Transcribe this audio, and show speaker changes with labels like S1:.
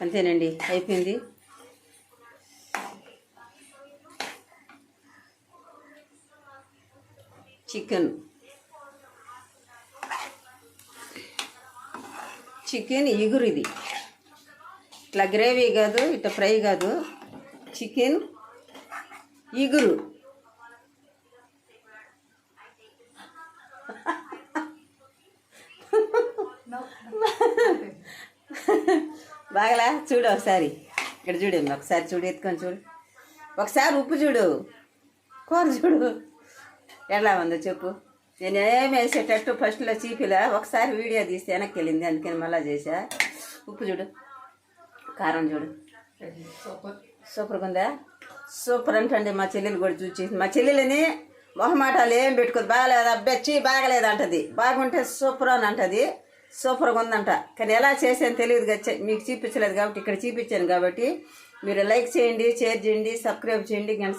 S1: అంతేనండి అయిపోయింది. Chicken. Chicken ఇగురు ఇది. ఇట్లా గ్రేవీ కాదు ఇట్లా ఫ్రై కాదు. చికెన్ ఇగురు బాగలా? చూడు ఒకసారి. ఇక్కడ చూడు ఒకసారి చూడు ఎత్తుకొని చూడు. ఒకసారి ఉప్పు చూడు. కూర చూడు. ఎలా ఉందో చెప్పు. నేను ఏం వేసేటట్టు ఫస్ట్లో చీపిలా ఒకసారి వీడియో తీస్తే వెనక్కి వెళ్ళింది అందుకని మళ్ళా చేసా ఉప్పు చూడు. కారం చూడు. సూపర్గా ఉందా సూపర్ అంటే మా చెల్లెలు కూడా చూసి మా చెల్లెలని మొహమాటాలు ఏం పెట్టుకోదు. బాగలేదు? అబ్బెచ్చి బాగలేదు అంటది. బాగుంటే సూపర్ అని అంటది. సూపర్గా ఉందంట. కానీ ఎలా చేసాను తెలియదు కదా మీకు చూపించలేదు కాబట్టి ఇక్కడ చూపించాను కాబట్టి మీరు లైక్ చేయండి షేర్ చేయండి సబ్స్క్రైబ్ చేయండి గంట